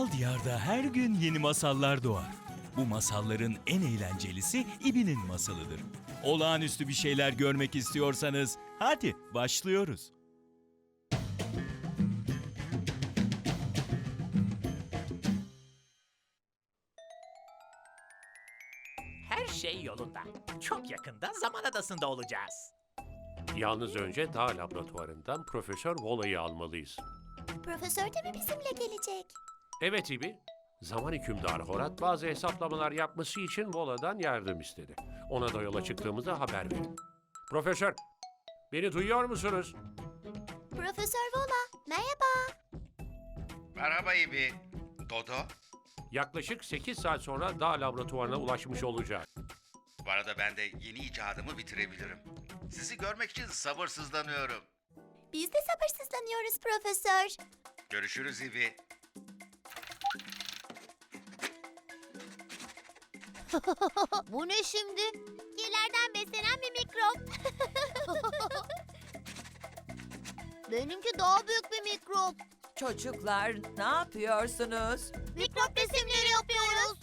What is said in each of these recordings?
Bal Diyar'da her gün yeni masallar doğar. Bu masalların en eğlencelisi İbi'nin masalıdır. Olağanüstü bir şeyler görmek istiyorsanız hadi başlıyoruz. Her şey yolunda. Çok yakında zaman adasında olacağız. Yalnız önce dağ laboratuvarından Profesör Vola'yı almalıyız. Profesör de mi bizimle gelecek? Evet İbi, zaman hükümdarı Horat bazı hesaplamalar yapması için Vola'dan yardım istedi. Ona da yola çıktığımızda haber verin. Profesör, beni duyuyor musunuz? Profesör Vola, merhaba. Merhaba İbi. Dodo. Yaklaşık 8 saat sonra dağ laboratuvarına ulaşmış olacak. Bu arada ben de yeni icadımı bitirebilirim. Sizi görmek için sabırsızlanıyorum. Biz de sabırsızlanıyoruz Profesör. Görüşürüz İbi. Bu ne şimdi? Kirlerden beslenen bir mikrop. Benimki daha büyük bir mikrop. Çocuklar ne yapıyorsunuz? Mikrop resimleri yapıyoruz.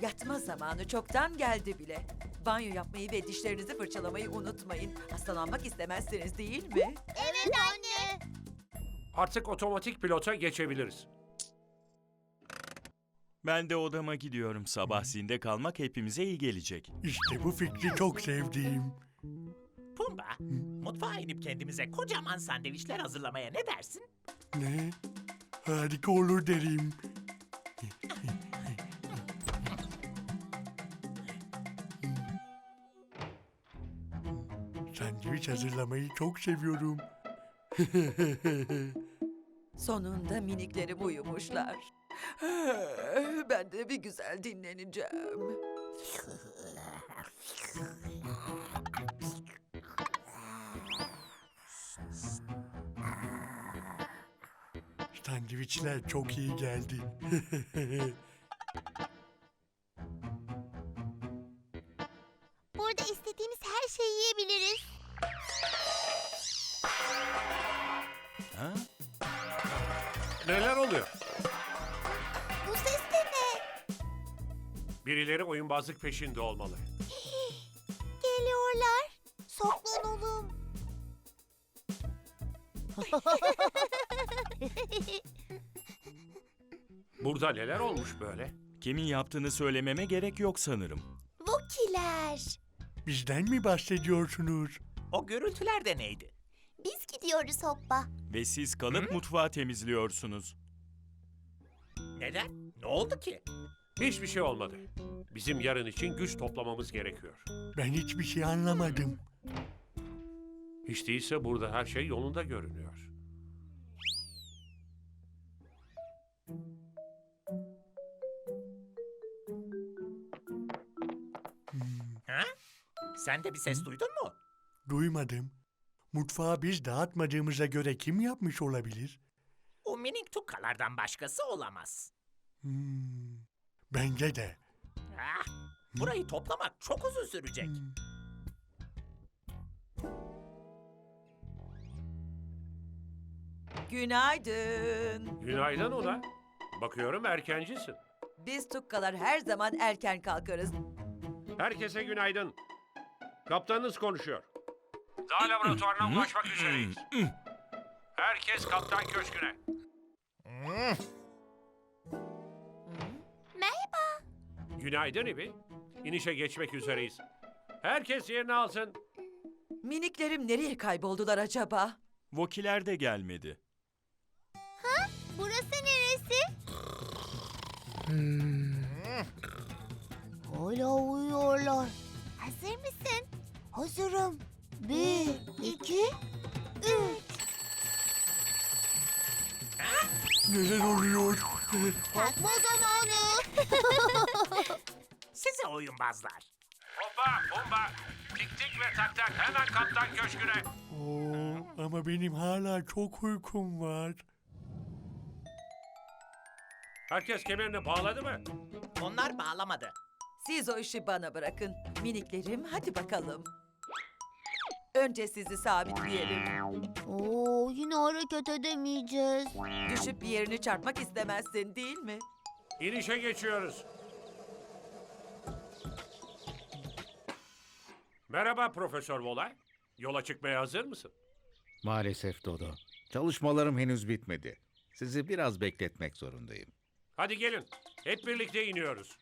Yatma zamanı çoktan geldi bile. Banyo yapmayı ve dişlerinizi fırçalamayı unutmayın. Hastalanmak istemezsiniz değil mi? Evet anne. Artık otomatik pilota geçebiliriz. Ben de odama gidiyorum. Sabah zinde kalmak hepimize iyi gelecek. İşte bu fikri çok sevdiğim. Pumba, mutfağa inip kendimize kocaman sandviçler hazırlamaya ne dersin? Ne? Harika olur derim. Sandviç hazırlamayı çok seviyorum. Sonunda miniklerim uyumuşlar. Ben de bir güzel dinleneceğim. Sandviçler çok iyi geldi. Burada istediğimiz her şeyi yiyebiliriz. Ha? Neler oluyor? Birileri oyunbazlık peşinde olmalı. Geliyorlar. Saklanalım. Burada neler olmuş böyle? Kimin yaptığını söylememe gerek yok sanırım. Vukiler. Bizden mi bahsediyorsunuz? O gürültüler de neydi? Biz gidiyoruz hoppa. Ve siz kalıp mutfağı temizliyorsunuz. Neden? Ne oldu ki? Hiçbir şey olmadı. Bizim yarın için güç toplamamız gerekiyor. Ben hiçbir şey anlamadım. Hiç değilse burada her şey yolunda görünüyor. Ha? Sen de bir ses duydun mu? Duymadım. Mutfağı biz dağıtmadığımıza göre kim yapmış olabilir? O minik tukkalardan başkası olamaz. Hmm, bence de. Ah, burayı toplamak çok uzun sürecek. Hmm. Günaydın. Günaydın Una. Bakıyorum erkencisin. Biz tukkalar her zaman erken kalkarız. Herkese günaydın. Kaptanınız konuşuyor. Dağ laboratuvarına ulaşmak üzereyiz. Herkes kaptan köşküne. Günaydın İbi. İnişe geçmek üzereyiz. Herkes yerini alsın. Miniklerim nereye kayboldular acaba? Vokiler de gelmedi. Burası neresi? Hala uyuyorlar. Hazır mısın? Hazırım. Bir, iki, üç. Neler oluyor? Kalkma zamanı. Size oyunbazlar. Hoppa, bomba, tik tik ve tak tak hemen kaptan köşküne. Oo, ama benim hala çok uykum var. Herkes kemerini bağladı mı? Onlar bağlamadı. Siz o işi bana bırakın. Miniklerim hadi bakalım. Önce sizi sabitleyelim. Oo, hareket edemeyeceğiz. Düşüp bir yerini çarpmak istemezsin değil mi? İnişe geçiyoruz. Merhaba Profesör Volay. Yola çıkmaya hazır mısın? Maalesef Dodo. Çalışmalarım henüz bitmedi. Sizi biraz bekletmek zorundayım. Hadi gelin. Hep birlikte iniyoruz.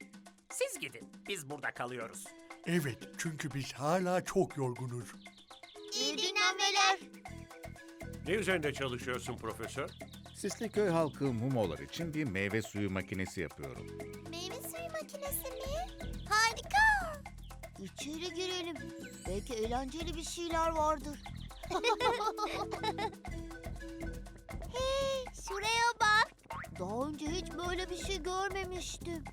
Siz gidin. Biz burada kalıyoruz. Evet, çünkü biz hala çok yorgunuz. İyi dinlenmeler. Ne üzerinde çalışıyorsun Profesör? Sisliköy halkı mumolar için bir meyve suyu makinesi yapıyorum. Meyve suyu makinesi mi? Harika. İçeri girelim. Belki eğlenceli bir şeyler vardır. hey, şuraya bak. Daha önce hiç böyle bir şey görmemiştim.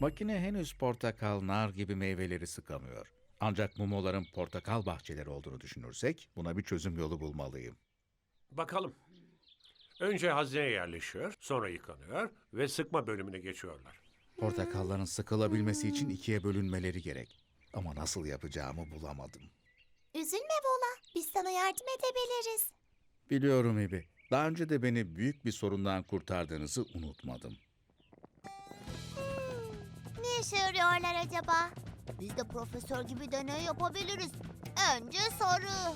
Makine henüz portakal, nar gibi meyveleri sıkamıyor. Ancak mumoların portakal bahçeleri olduğunu düşünürsek buna bir çözüm yolu bulmalıyım. Bakalım. Önce hazneye yerleşiyor, sonra yıkanıyor ve sıkma bölümüne geçiyorlar. Portakalların sıkılabilmesi için ikiye bölünmeleri gerek. Ama nasıl yapacağımı bulamadım. Üzülme Vola. Biz sana yardım edebiliriz. Biliyorum Ebi. Daha önce de beni büyük bir sorundan kurtardığınızı unutmadım. Ne işe yarıyorlar acaba? Biz de profesör gibi deney yapabiliriz. Önce soru.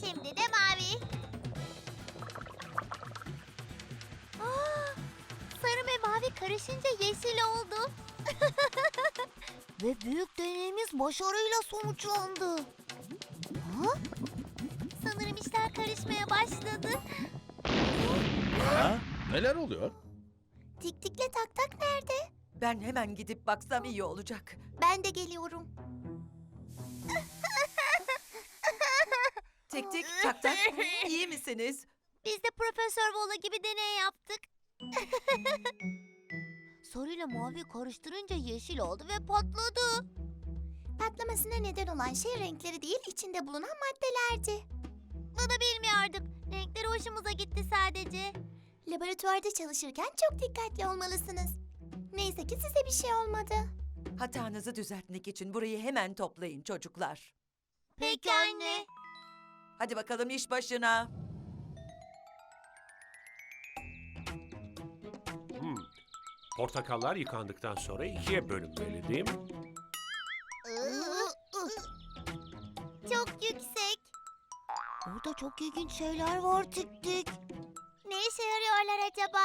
Şimdi de mavi. Aa, sarı ve mavi karışınca yeşil oldu. ve büyük deneyimiz başarıyla sonuçlandı. Ha? Sanırım işler karışmaya başladı. Ha? Neler oluyor? Tik tikle tak tak? Ben hemen gidip baksam iyi olacak. Ben de geliyorum. Tik tik tak tak. İyi misiniz? Biz de Profesör Vola gibi deney yaptık. Sarı ile mavi karıştırınca yeşil oldu ve patladı. Patlamasına neden olan şey renkleri değil, içinde bulunan maddelerdi. Bunu bilmiyorduk. Renkleri hoşumuza gitti sadece. Laboratuvarda çalışırken çok dikkatli olmalısınız. Neyse ki size bir şey olmadı. Hatanızı düzeltmek için burayı hemen toplayın çocuklar. Peki anne. Hadi bakalım iş başına. Hmm. Portakallar yıkandıktan sonra ikiye bölünmeli değil mi? Çok yüksek. Orada çok ilginç şeyler var tik tik. Ne işe yarıyorlar acaba?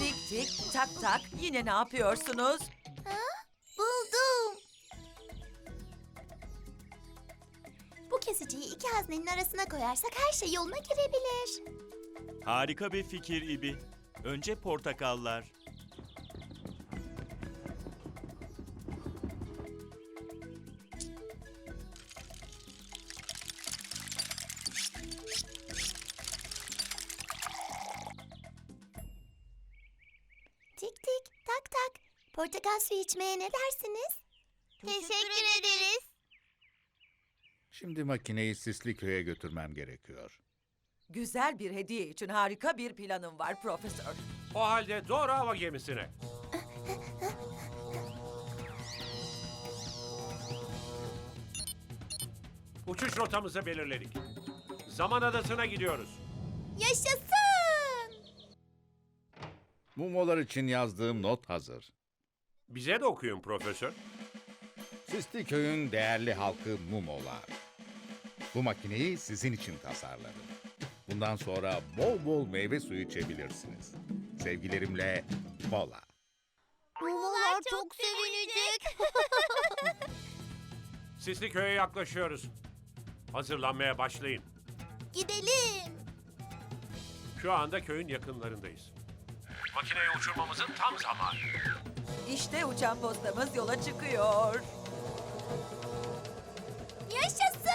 Tik tik tak tak. Yine ne yapıyorsunuz? Buldum. Bu kesiciyi iki haznenin arasına koyarsak her şey yoluna girebilir. Harika bir fikir İbi. Önce portakallar. Portakal suyu içmeye ne dersiniz? Teşekkür ederiz. Şimdi makineyi Sisliköy'e götürmem gerekiyor. Güzel bir hediye için harika bir planım var profesör. O halde doğru hava gemisine. Uçuş rotamızı belirledik. Zaman adasına gidiyoruz. Yaşasın! Mumolar için yazdığım not hazır. Bize de okuyun profesör. Sisliköy'ün değerli halkı Mumolar. Bu makineyi sizin için tasarladım. Bundan sonra bol bol meyve suyu içebilirsiniz. Sevgilerimle Pola. Mumolar çok sevinecek. Sisli köye yaklaşıyoruz. Hazırlanmaya başlayın. Gidelim. Şu anda köyün yakınlarındayız. Makineyi uçurmamızın tam zamanı. İşte uçan postamız yola çıkıyor. Yaşasın!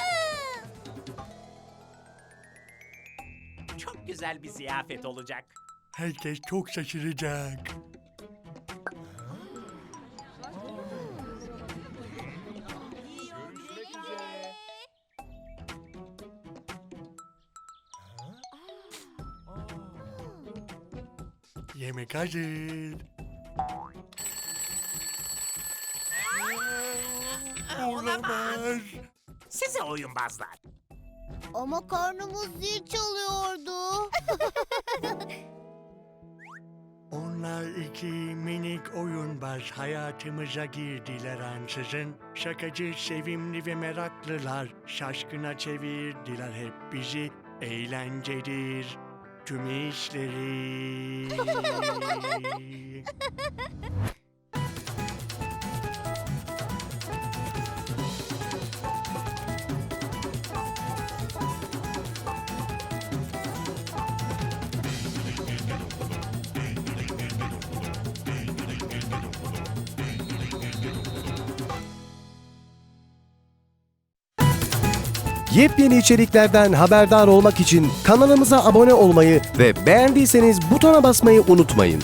Çok güzel bir ziyafet olacak. Herkes çok şaşıracak. Yemek hazır. Olamaz. Size oyunbazlar. Ama karnımız zil çalıyordu. Onlar iki minik oyunbaz hayatımıza girdiler ansızın. Şakacı, sevimli ve meraklılar. Şaşkına çevirdiler hep bizi. Eğlencedir tüm işleri. Yepyeni içeriklerden haberdar olmak için kanalımıza abone olmayı ve beğendiyseniz butona basmayı unutmayın.